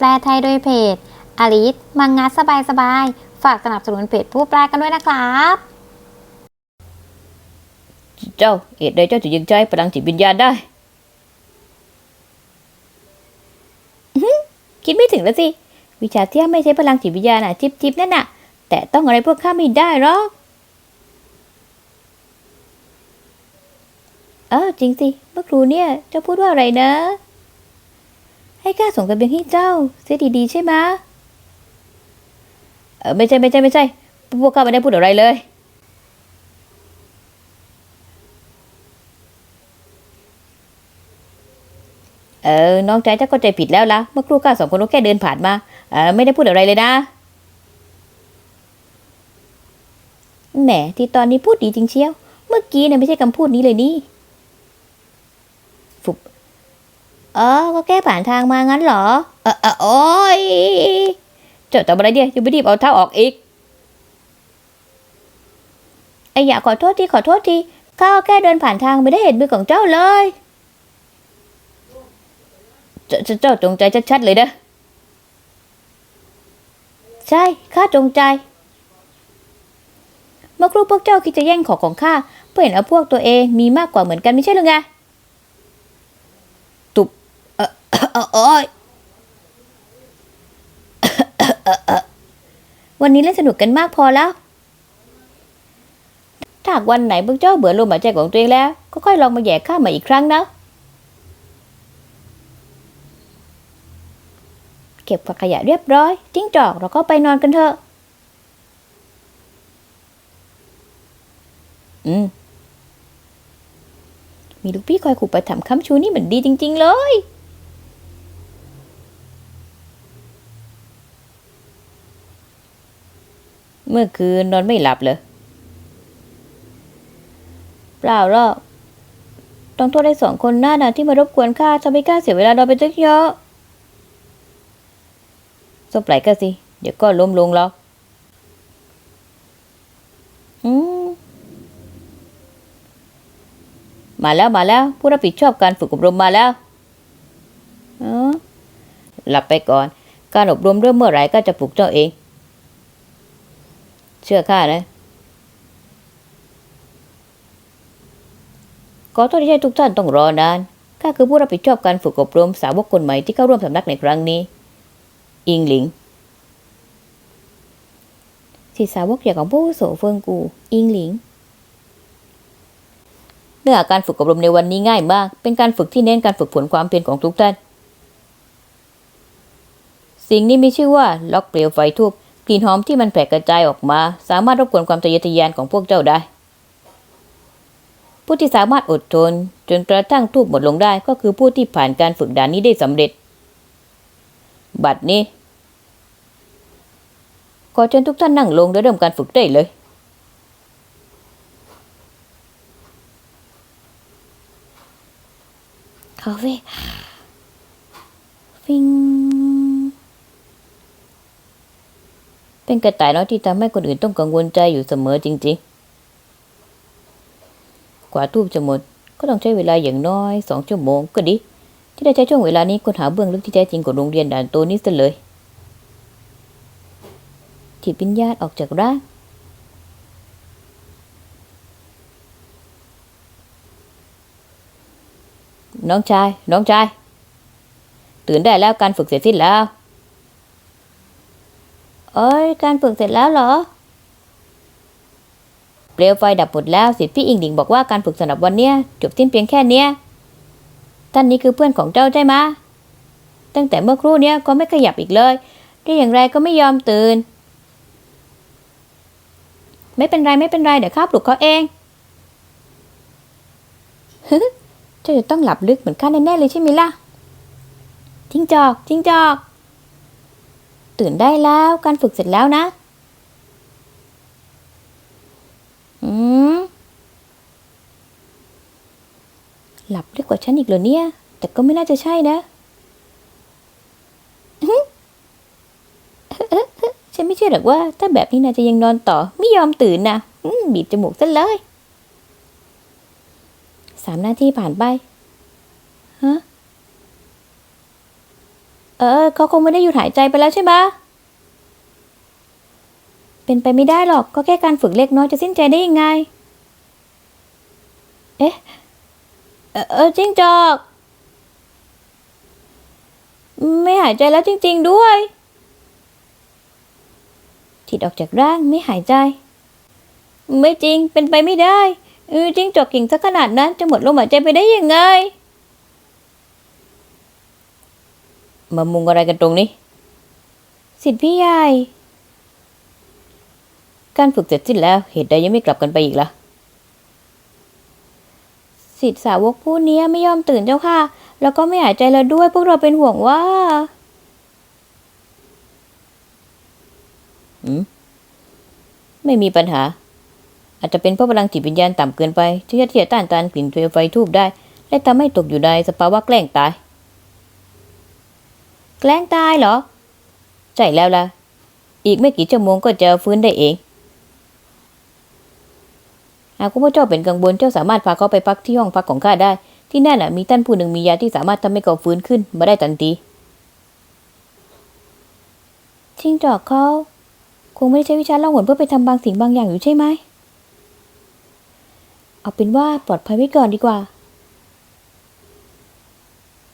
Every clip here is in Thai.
แปลไทยโดยเพจอลิสมังงะสบายสบายๆฝากสนับสนุนเพจผู้แปลกันด้วยนะครับ เจ้าเหตุใดเจ้าถึงยังใช้พลังจิตวิญญาณได้คิดไม่ถึงแล้วสิ วิชาที่ไม่ใช้พลังจิตวิญญาณน่ะจิบจิบนั่นน่ะ แต่ต้องอะไรพวกข้าไม่ได้หรอก เออจริงสิ เมื่อครูเนี่ยเจ้าพูดว่าอะไรนะ ให้ข้าส่งกระเบียงให้เจ้าเสียดีๆใช่ไหมเออไม่ใช่ไม่ใช่ไม่ใช่ พวกข้าไม่ได้พูดอะไรเลย เออ น้องใจเจ้าก็ใจผิดแล้วละเมื่อครู่ข้าสองคนก็แค่เดินผ่านมาเออไม่ได้พูดอะไรเลยนะ แหมที่ตอนนี้พูดดีจริงเชียว เมื่อกี้เนี่ยไม่ใช่คำพูดนี้เลยนี่ฟุบเออก็แค่ผ่านทางมางั้นเหรอ เออเออโอ้ยเจ้าทำอะไรเดียวยังไม่รีบเอาเท้าออกอีกไอ้อยากขอโทษทีขอโทษทีข้าแค่เดินผ่านทางไม่ได้เห็นมือของเจ้าเลยเจ้าเจ้าเจ้าจงใจชัดๆเลยนะใช่ข้าจงใจ เมื่อครู่พวกเจ้าคิดจะแย่งของของข้าเพื่อเห็นเอาพวกตัวเองมีมากกว่าเหมือนกันไม่ใช่หรือไง ตุบ เออเออ โอยวันนี้เล่นสนุกกันมากพอแล้วถ้าวันไหนพวกเจ้าเบื่อลมหายใจของตัวเองแล้ว ก็ค่อยลองมาแย่ข้ามาอีกครั้งนะ เก็บขยะเรียบร้อย จิ้งจอกเราก็ไปนอนกันเถอะ อืม มีลูกพี่คอยขู่ประถมคำชูนี่เหมือนดีจริง ๆ เลย เมื่อคืนนอนไม่หลับเลยเปล่าหรอกต้องโทษได้สองคนหน้านะที่มารบกวนข้าทำให้ข้าเสียเวลานอนไปตั้งเยอะส้มปล่อยก็สิ เดี๋ยวก็ล้มลงหรอกอืมมาแล้วมาแล้ว ผู้รับผิดชอบการฝึกอบรมมาแล้วเออหลับไปก่อน การอบรมเริ่มเมื่อไหร่ก็จะปลุกเจ้าเอง ชื่อข้านะขอโทษที่ให้ทุกท่านต้องรอนาน ข้าคือผู้รับผิดชอบการฝึกอบรมสาวกคนใหม่ที่เข้าร่วมสำนักในครั้งนี้ อิงหลิงศิสาวกใหญ่ของผู้โสเฟิงกู อิงหลิง เนื้อาการฝึกอบรมในวันนี้ง่ายมาก เป็นการฝึกที่เน้นการฝึกฝนความเพียรของทุกท่าน สิ่งนี้มีชื่อว่า ล็อกเปลวไฟทูบ กลิ่นหอมที่มันแผ่กระจายออกมา สามารถรบกวนความทะเยอทะยานของพวกเจ้าได้ ผู้ที่สามารถอดทน จนกระทั่งทูบหมดลงได้ก็คือผู้ที่ผ่านการฝึกด่านนี้ได้สำเร็จ บัดนี้ขอเชิญทุกท่านนั่งลงและเริ่มการฝึกได้เลยคาเฟ่ฟิง เป็นกระต่ายน้อยที่ทำให้คนอื่นต้องกังวลใจอยู่เสมอจริง ๆ กว่าทูบจะหมดก็ต้องใช้เวลาอย่างน้อยสองชั่วโมงก็ดี ที่ได้ใช้ช่วงเวลานี้ค้นหาเบื้องลึกที่แท้จริงของโรงเรียนด่านโตนี้ซะเลยจิตวิญญาณออกจากร่างน้องชาย น้องชาย ตื่นได้แล้วการฝึกเสร็จสิ้นแล้ว เอ้ย การฝึกเสร็จแล้วเหรอ เปลวไฟดับหมดแล้วสิทธิพี่อิงดิงบอกว่าการฝึกสำหรับวันเนี้ยจบสิ้นเพียงแค่เนี้ย ท่านนี้คือเพื่อนของเจ้าใช่ไหมตั้งแต่เมื่อครู่เนี้ยก็ไม่ขยับอีกเลย ได้อย่างไรก็ไม่ยอมตื่น ไม่เป็นไรไม่เป็นไรเดี๋ยวข้าปลุกเขาเองเจ้าจะต้องหลับลึกเหมือนข้าแน่ๆเลยใช่ไหมล่ะจิ้งจอกจิ้งจอก ตื่นได้แล้ว การฝึกเสร็จแล้วนะ อืม หลับลึกกว่าฉันอีกเหรอเนี่ย แต่ก็ไม่น่าจะใช่นะ ฉันไม่เชื่อหรอกว่า ถ้าแบบนี้นายจะยังนอนต่อ ไม่ยอมตื่นนะบีบจมูกซะเลย สามนาทีผ่านไป ฮะ เออเขาคงไม่ได้หยุดหายใจไปแล้วใช่ไหมเป็นไปไม่ได้หรอกก็แค่การฝึกเล็กน้อยจะสิ้นใจได้ยังไง เอ๊ะ เออจิ้งจอก ไม่หายใจแล้วจริง ๆ ด้วยถิดออกจากร่างไม่หายใจ ไม่จริงเป็นไปไม่ได้เออจิ้งจอกกิ่งสักขนาดนั้นจะหมดลมหายใจไปได้ยังไง มามุงอะไรกันตรงนี้ สิทธิ์พี่ใหญ่ การฝึกเสร็จสิ้นแล้ว เหตุใดยังไม่กลับกันไปอีกล่ะ สิทธิสาวกผู้นี้ไม่ยอมตื่นเจ้าค่ะ แล้วก็ไม่หายใจแล้วด้วย พวกเราเป็นห่วงว่าอืมไม่มีปัญหา อาจจะเป็นเพราะพลังจิตวิญญาณต่ำเกินไป ที่จะเทียต้านทานกลิ่นเปลวไฟทูบได้ และทำให้ตกอยู่ในสภาวะแกล้งตาย แกล้งตายเหรอ ใช่แล้วล่ะ อีกไม่กี่ชั่วโมงก็จะฟื้นได้เอง หากพระเจ้าเป็นกังวลเจ้าสามารถพาเขาไปพักที่ห้องพักของข้าได้ ที่นั่นน่ะมีท่านผู้หนึ่งมียาที่สามารถทำให้เขาฟื้นขึ้นมาได้ทันทีจิงจอกเขาคงไม่ได้ใช้วิชาล่องหนเพื่อไปทำบางสิ่งบางอย่างอยู่ใช่ไหม เอาเป็นว่าปลอดภัยไว้ก่อนดีกว่า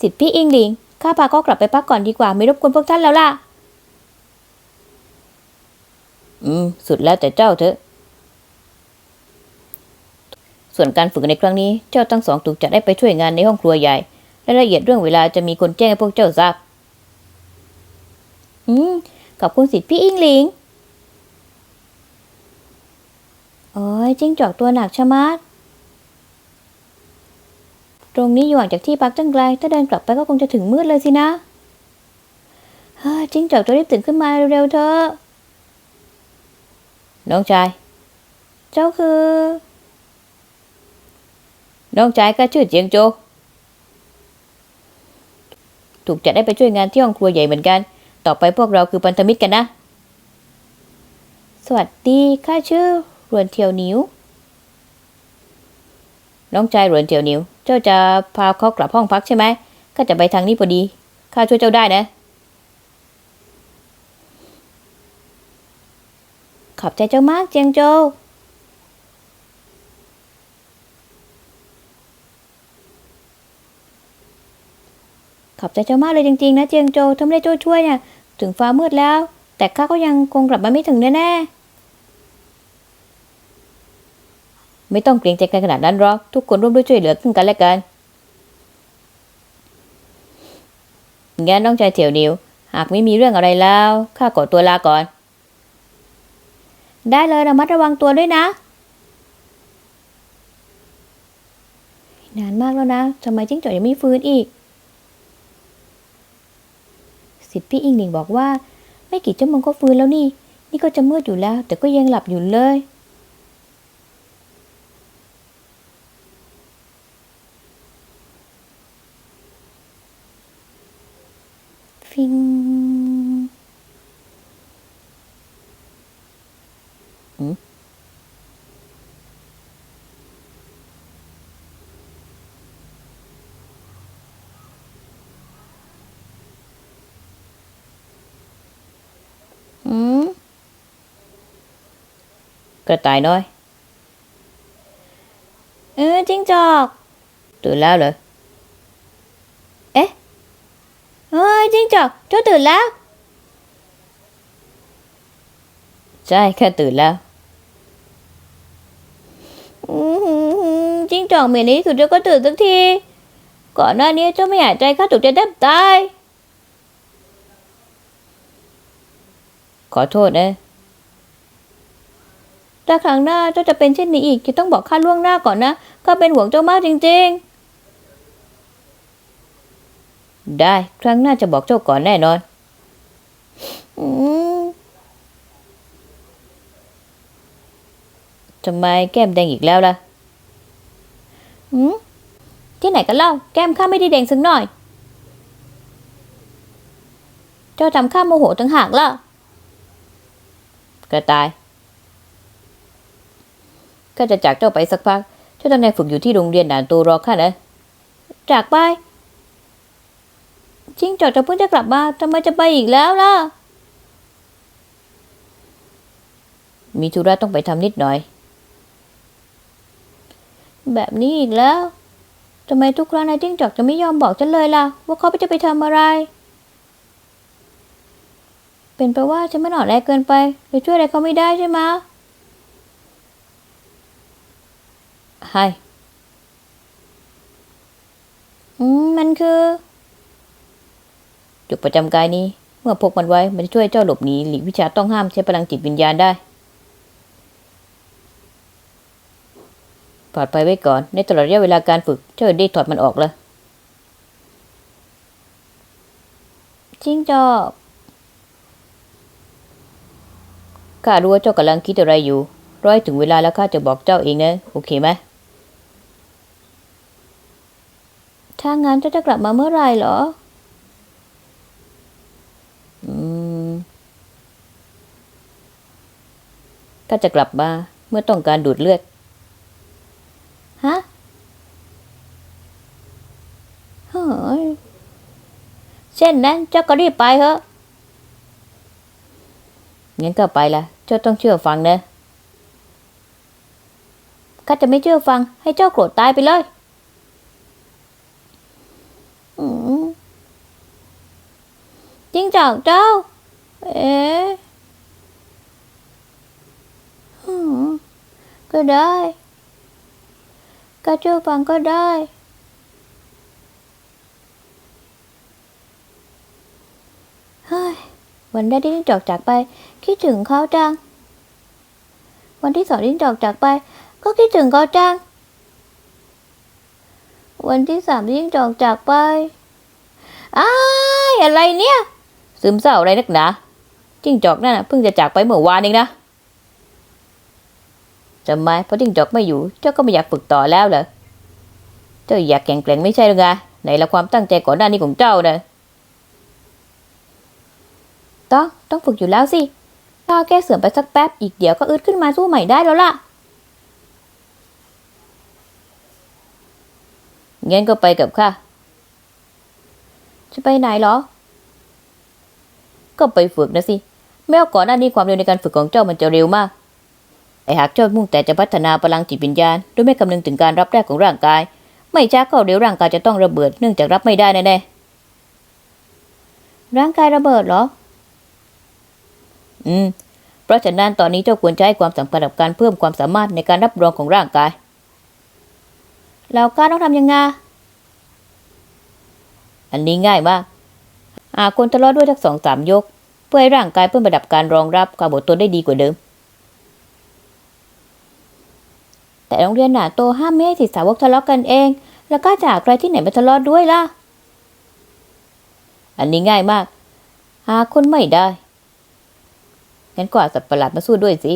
สิทธิ์พี่อิงหลิง ข้าพาก็กลับไปพักก่อนดีกว่าไม่รบกวนพวกท่านแล้วล่ะ อืม สุดแล้วแต่เจ้าเถอะ ส่วนการฝึกในครั้งนี้เจ้าทั้งสองถูกจัดให้ไปช่วยงานในห้องครัวใหญ่และรายละเอียดเรื่องเวลาจะมีคนแจ้งให้พวกเจ้าทราบ อืม ขอบคุณสิทธิ์พี่อิงหลิง โอ้ยจิ้งจอกตัวหนักชะมัด ตรงนี้อยู่ห่างจากที่พักตั้งไกล ถ้าเดินกลับไปก็คงจะถึงมืดเลยสินะเฮ้ยจิ้งจอกตัวรีบตื่นขึ้นมาเร็วๆเถอะ น้องชาย เจ้าคือ น้องชายก็ชื่อเจียงโจ ถูกจัดให้ไปช่วยงานที่ห้องครัวใหญ่เหมือนกัน ต่อไปพวกเราคือพันธมิตรกันนะ สวัสดี ข้าชื่อรวนเทียวนิ้ว น้องชายเหรวนเทียวนิว เจ้าจะพาเขากลับห้องพักใช่ไหมข้าจะไปทางนี้พอดี ข้าช่วยเจ้าได้นะ ขอบใจเจ้ามากเจียงโจขอบใจเจ้ามากเลยจริงๆนะเจียงโจทำได้โจช่วยเนี่ยถึงฟ้ามืดแล้ว แต่ข้าก็ยังคงกลับมาไม่ถึงแน่ๆ ไม่ต้องเกรงใจกันขนาดนั้นหรอก ทุกคนร่วมด้วยช่วยเหลือซึ่งกันและกันงั้นน้องชายเถียวนิว หากไม่มีเรื่องอะไรแล้ว ข้าขอตัวลาก่อน ได้เลยระมัดระวังตัวด้วยนะ นานมากแล้วนะทำไมจิ้งจอกยังไม่ฟื้นอีก สิทธิพี่อิงหนิงบอกว่า ไม่กี่ชั่วโมงก็ฟื้นแล้วนี่ นี่ก็จะมืดอยู่แล้ว แต่ก็ยังหลับอยู่เลย ฟิงอืมอืมกระต่ายน้อย เออจิ้งจอก ตื่นแล้วเหรอ เอ๊ะ เฮ้ยจิ้งจอกเจ้าตื่นแล้ว ใช่แค่ตื่นแล้วจิ้งจอกเหม็นนที่สุดเจ้าก็ตื่นสักที ก่อนหน้านี้เจ้าไม่หายใจข้าถูกจะแทบตาย ขอโทษนะถ้าครั้งหน้าเจ้าจะเป็นเช่นนี้อีกจะต้องบอกข้าล่วงหน้าก่อนนะข้าเป็นห่วงเจ้ามากจริง ๆ ได้ ครั้งหน้าจะบอกเจ้าก่อนแน่นอนอืมทำไมแก้มแดงอีกแล้วล่ะอืมที่ไหนกันเล่า แก้มข้าไม่ได้แดงสักหน่อย เจ้าทำข้าโมโหตั้งหากล่ะกระต่ายก็จะจากเจ้าไปสักพัก เจ้าต้องได้ฝึกอยู่ที่โรงเรียนด่านตูรอข้านะ จากไป จิ้งจอกจะเพิ่งจะกลับมาทำไมจะไปอีกแล้วล่ะ มีธุระต้องไปทำนิดหน่อย แบบนี้อีกแล้วทำไมทุกครั้งนายจิ้งจอกจะไม่ยอมบอกฉันเลยล่ะ ว่าเขาจะไปทำอะไร เป็นเพราะว่าฉันไม่หน่อนแรงเกินไปเลยช่วยอะไรเขาไม่ได้ใช่ไหมใช่อืม มันคือ จุดประจำกายนี้ เมื่อพกมันไว้มันจะช่วยเจ้าหลบหนีหลีกวิชาต้องห้ามใช้พลังจิตวิญญาณได้ปลอดภัยไว้ก่อน ในตลอดระยะเวลาการฝึก เจ้าได้ถอดมันออกเลยจริงจอกข้ารู้ว่าเจ้ากำลังคิดอะไรอยู่ ร้อยถึงเวลาแล้วข้าจะบอกเจ้าเองนะ โอเคไหมถ้างั้นเจ้าจะกลับมาเมื่อไรเหรอ ก็จะกลับมาเมื่อต้องการดูดเลือด ฮะเฮ้ยเช่นนั้นเจ้าก็รีบไปเถอะงั้นก็ไปละเจ้าต้องเชื่อฟังนะข้าจะไม่เชื่อฟังให้เจ้าโกรธตายไปเลยจริงจังเจ้า เอ๊ ก็ได้ก็เชื่อฟังก็ได้ เฮ้ย วันแรกที่จิ้งจอกจากไป คิดถึงเขาจัง วันที่สองที่จิ้งจอกจากไป ก็คิดถึงเขาจัง วันที่สามที่จิ้งจอกจากไปอ้ายอะไรเนี่ย ซึมเศร้าอะไรนักหนาจิ้งจอกนั่นเพิ่งจะจากไปเมื่อวานเองนะ จำไมพราะจิ้งจอกไม่อยู่ เจ้าก็ไม่อยากฝึกต่อแล้วเหรอ เจ้าอยากแข่งแกร่งไม่ใช่หรือไงไหนละความตั้งใจก่อนหน้านี้ของเจ้านะต้องต้องฝึกอยู่แล้วสิถ้าแก้เสื่อมไปสักแป๊บ อีกเดี๋ยวก็อึดขึ้นมาสู้ใหม่ได้แล้วล่ะ งั้นก็ไปกับข้า จะไปไหนเหรอ ก็ไปฝึกนะสิ แม้ว่าก่อนหน้านี้ความเร็วในการฝึกของเจ้ามันจะเร็วมาก แต่หากเจ้ามุ่งแต่จะพัฒนาพลังจิตวิญญาณโดยไม่คำนึงถึงการรับได้ของร่างกาย ไม่ช้าก็เดี๋ยวร่างกายจะต้องระเบิดเนื่องจากรับไม่ได้แน่ๆร่างกายระเบิดเหรอ อืม เพราะฉะนั้นตอนนี้เจ้าควรจะให้ความสำคัญกับการเพิ่มความสามารถในการรับรองของร่างกายแล้วการต้องทำยังไงอันนี้ง่ายมากอาคนทะเลาะด้วยทักสองสามยก เพื่อให้ร่างกายเพิ่มระดับการรองรับความอดทนได้ดีกว่าเดิม แต่โรงเรียนหนาโตห้ามไม่ให้ศิษย์สาวกทะเลาะกันเอง แล้วก็จากใครที่ไหนมาทะเลาะด้วยล่ะ อันนี้ง่ายมาก หาคนไม่ได้ งั้นกว่าสัตว์ประหลาดมาสู้ด้วยสิ